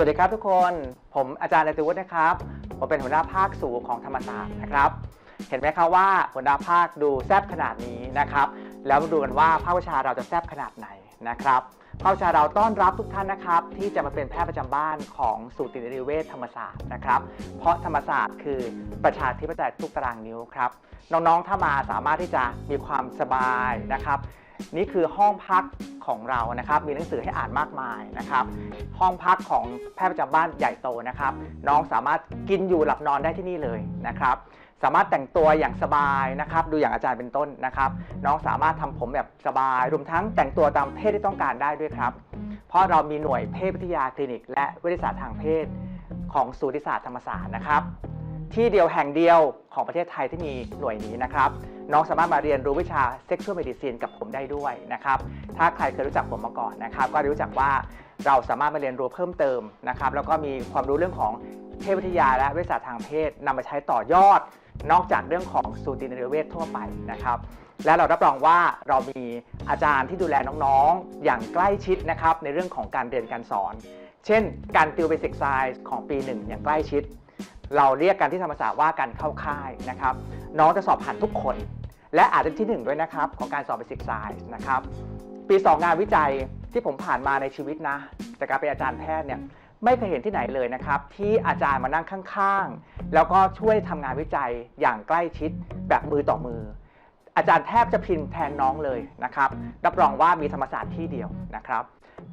สวัสดีครับทุกคน ผมอาจารย์นายตุวุฒินะครับ ผมเป็นหัวหน้าภาคสูงของธรรมศาสตร์นะครับ เห็นไหมครับว่าหัวหน้าภาคดูแซบขนาดนี้นะครับ แล้วมาดูกันว่าภาควิชาเราจะแซบขนาดไหนนะครับภาควิชาเราต้อนรับทุกท่านนะครับ ที่จะมาเป็นแพทย์ประจำบ้านของสูตินรีเวชธรรมศาสตร์นะครับ เพราะธรรมศาสตร์คือประชาธิปไตยทุกตารางนิ้วครับ น้องๆ ถ้ามาสามารถที่จะมีความสบายนะครับ นี่คือห้องพักของเรานะครับ มีหนังสือให้อ่านมากมายนะครับ ห้องพักของแพทย์ประจำบ้านใหญ่โตนะครับ น้องสามารถกินอยู่หลับนอนได้ที่นี่เลยนะครับ สามารถแต่งตัวอย่างสบายนะครับ ดูอย่างอาจารย์เป็นต้นนะครับ น้องสามารถทำผมแบบสบาย รวมทั้งแต่งตัวตามเพศที่ต้องการได้ด้วยครับ เพราะเรามีหน่วยเพศวิทยาคลินิก และวิทยาศาสตร์ทางเพศ ของสูติศาสตร์ธรรมศาสตร์นะครับ ที่เดียวแห่งเดียวของประเทศไทยที่มีหน่วยนี้นะครับ น้องสามารถมาเรียนรู้วิชา sexual medicine กับผมได้ด้วยนะครับ ถ้าใครเคยรู้จักผมมาก่อนนะครับ ก็รู้จักว่าเราสามารถมาเรียนรู้เพิ่มเติมนะครับ แล้วก็มีความรู้เรื่องของเพศวิทยาและวิทยาศาสตร์ทางเพศนำมาใช้ต่อยอด นอกจากเรื่องของสูตินรีเวชทั่วไปนะครับ และเรารับรองว่าเรามีอาจารย์ที่ดูแลน้องๆ อย่างใกล้ชิดนะครับในเรื่องของการเรียนการสอน เช่น การติวเบสิกไซส์ของปีหนึ่งอย่างใกล้ชิด เราเรียกกันที่ธรรมศาสตร์ว่าการเข้าค่ายนะครับ น้องจะสอบผ่านทุกคน และอาจจะที่หนึ่งด้วยนะครับ ของการสอบเบสิกไซส์นะครับ ปี 2 งานวิจัยที่ผมผ่านมาในชีวิตนะจากการเป็นอาจารย์แพทย์เนี่ยไม่เคยเห็นที่ไหนเลยนะครับ ที่อาจารย์มานั่งข้างๆ แล้วก็ช่วยทำงานวิจัยอย่างใกล้ชิดแบบมือต่อมือ อาจารย์แทบจะพิมพ์แทนน้องเลยนะครับ รับรองว่ามีธรรมศาสตร์ที่เดียวนะครับ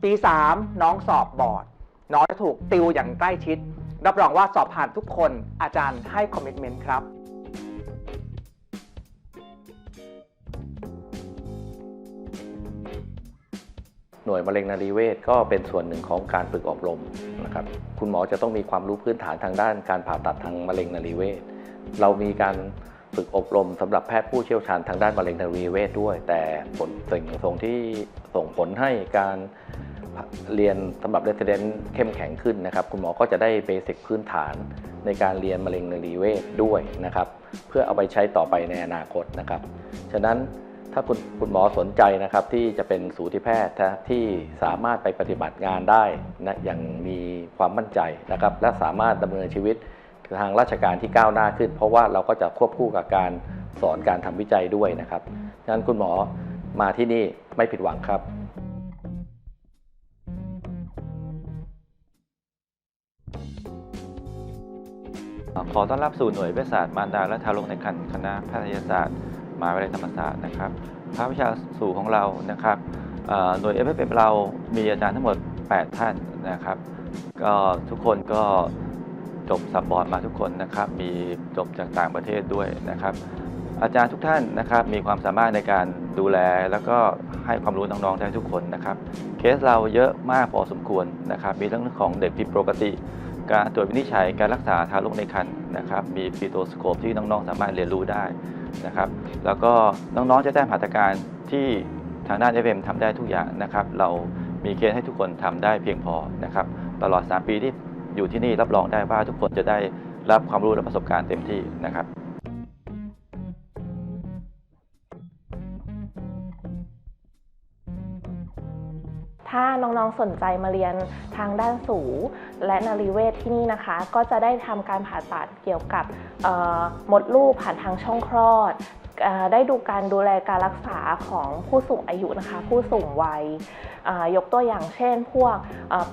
ปี 3 น้องสอบบอร์ด น้องจะถูกติวอย่างใกล้ชิด รับรองว่าสอบผ่านทุกคนอาจารย์ให้คอมมิชเมนต์ครับ หน่วยมะเร็งนารีเวชก็เป็นส่วนหนึ่งของการฝึกอบรมนะครับคุณหมอจะต้องมีความรู้พื้นฐานทางด้านการผ่าตัดทางมะเร็งนารีเวชเรามีการฝึกอบรมสำหรับแพทย์ผู้เชี่ยวชาญทางด้านมะเร็งนารีเวชด้วย แต่ผลสิ่งส่งที่ส่งผลให้การเรียนสำหรับเรสเดนเข้มแข็งขึ้นนะครับ คุณหมอก็จะได้เบสิกพื้นฐานในการเรียนมะเร็งนารีเวชด้วยนะครับ เพื่อเอาไปใช้ต่อไปในอนาคตนะครับ ฉะนั้น ถ้าคุณคุณหมอสนใจนะครับที่จะเป็นสูติแพทย์ที่สามารถไปปฏิบัติงานได้นะอย่างมีความมั่นใจนะครับ และสามารถดำเนินชีวิตทางราชการที่ก้าวหน้าขึ้น เพราะว่าเราก็จะควบคู่กับการสอนการทำวิจัยด้วยนะครับฉะนั้นคุณหมอมาที่นี่ไม่ผิดหวังครับขอต้อนรับสู่หน่วยวิทยาศาสตร์มารดาและทารกในครรภ์คณะแพทยศาสตร์ มหาวิทยาลัยธรรมศาสตร์นะครับภาควิชาสู่ของเรานะครับเอ่อหน่วย f f m เรามีอาจารย์ทั้งหมด 8 ท่านนะครับก็ทุกคนก็จบสับบอร์ดมาทุกคนนะครับมีจบจากต่างประเทศด้วยนะครับ อาจารย์ทุกท่านนะครับมีความสามารถในการดูแลแล้วก็ให้ความรู้น้องๆได้ทุกคนนะครับเคสเราเยอะมากพอสมควรนะครับ มีเรื่องของเด็กผิดปกติ การตรวจวินิจฉัยการรักษาทารกในครรภ์นะครับ มีฟีโตสโคปที่น้องๆสามารถเรียนรู้ได้ นะครับ แล้วก็น้องๆจะได้หัตถการที่ทางด้าน FM ทำได้ทุกอย่างนะครับ เรามีเคสให้ทุกคนทำได้เพียงพอนะครับ ตลอด 3 ปีที่อยู่ที่นี่รับรองได้ว่าทุกคนจะได้รับความรู้และประสบการณ์เต็มที่นะครับ ถ้าน้องๆสนใจมาเรียนทางด้านสูและนารีเวชที่นี่นะคะ ก็จะได้ทำการผ่าตัดเกี่ยวกับมดลูกผ่านทางช่องคลอด ได้ดูการดูแลการรักษาของผู้สูงอายุนะคะ ผู้สูงวัยยกตัวอย่างเช่น พวก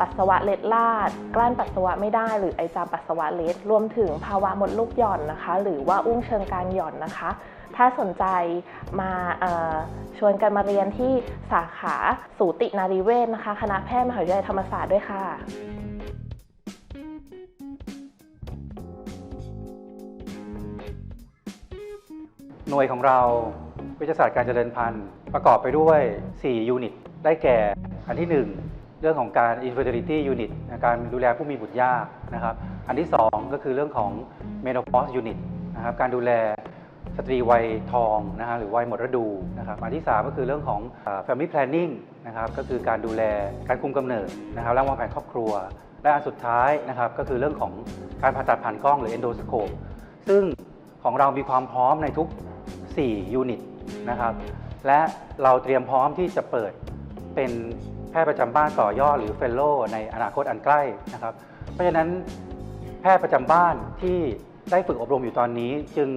ปัสสาวะเล็ดลาด กลั้นปัสสาวะไม่ได้ หรือไอจามปัสสาวะเล็ด รวมถึงภาวะมดลูกหย่อนนะคะ หรือว่าอุ้งเชิงการหย่อนนะคะ ถ้าสนใจมาชวนกันมาเรียนที่สาขาสูตินารีเวชนะคะ คณะแพทย์มหาวิทยาลัยธรรมศาสตร์ด้วยค่ะ หน่วยของเราวิทยาศาสตร์การเจริญพันธุ์ ประกอบไปด้วย 4 ยูนิต ได้แก่ อันที่ 1 เรื่องของการ infertility unit นะการดูแลผู้มีบุตรยากนะครับ อันที่ 2 ก็คือเรื่องของ menopause unit นะครับการดูแลสตรีวัยทองนะฮะหรือวัยหมดฤดูนะครับอันที่ 3 ก็คือเรื่องของ family planning นะครับก็คือการดูแลการคุมกำเนิดนะครับและวางแผนครอบครัว และอันสุดท้ายนะครับก็คือเรื่องของการผ่าตัดผ่านกล้องหรือ endoscope ซึ่งของเรามีความพร้อมในทุก 4 ยูนิตนะครับ และเราเตรียมพร้อมที่จะเปิดเป็นแพทย์ประจำบ้านต่อยอดหรือเฟลโลในอนาคตอันใกล้นะครับ เพราะฉะนั้นแพทย์ประจำบ้านที่ได้ฝึกอบรมอยู่ตอนนี้จึง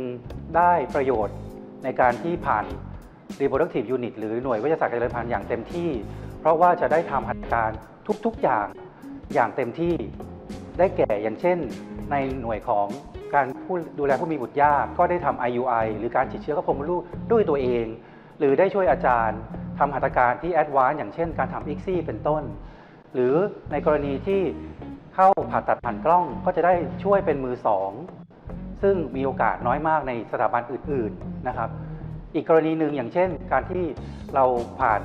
ได้ประโยชน์ในการที่ผ่าน reproductive unit หรือหน่วยวิทยาศาสตร์การเจริญพันธุ์อย่างเต็มที่ เพราะว่าจะได้ทำหัตถการทุกๆอย่างอย่างเต็มที่ได้แก่อย่างเช่น ในหน่วยของ การผู้ดูแลผู้มีบุตรยากก็ได้ทำ IUI หรือการฉีดเชื้อเข้าพรมดลูกด้วยตัวเอง หรือได้ช่วยอาจารย์ทำหัตถการที่แอดวานซ์อย่างเช่นการทำ ICSI เป็นต้น หรือในกรณีที่เข้าผ่าตัดผ่านกล้องก็จะได้ช่วยเป็นมือสองซึ่งมีโอกาสน้อยมากในสถาบันอื่น ๆนะครับ อีกกรณีหนึ่งอย่างเช่น การที่เราผ่าน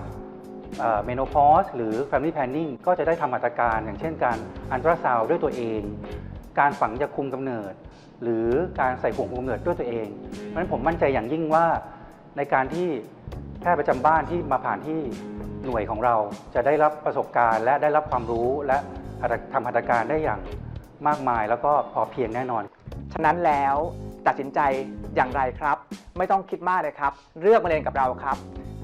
เมโนพอสหรือ Family Planning ก็จะได้ทำมาตรการ อย่างเช่นการอันตราซาวด้วยตัวเอง การฝังยาคุมกำเนิด หรือการใส่ห่วงคุมกำเนิดด้วยตัวเอง เพราะฉะนั้นผมมั่นใจอย่างยิ่งว่าในการที่แพทย์ประจำบ้านที่มาผ่านที่หน่วยของเราจะได้รับประสบการณ์ และได้รับความรู้และทำหัตถการได้อย่างมากมายแล้วก็พอเพียงแน่นอน ฉะนั้นแล้วตัดสินใจอย่างไรครับ ไม่ต้องคิดมากเลยครับ เลือกมาเรียนกับเราครับ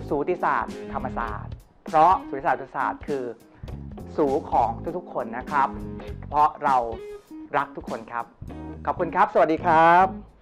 สูติศาสตร์ ธรรมศาสตร์ เพราะสูติศาสตร์ธรรมศาสตร์คือสูของทุกๆคนนะครับ เพราะเรา รักทุกคนครับ ขอบคุณครับ สวัสดีครับ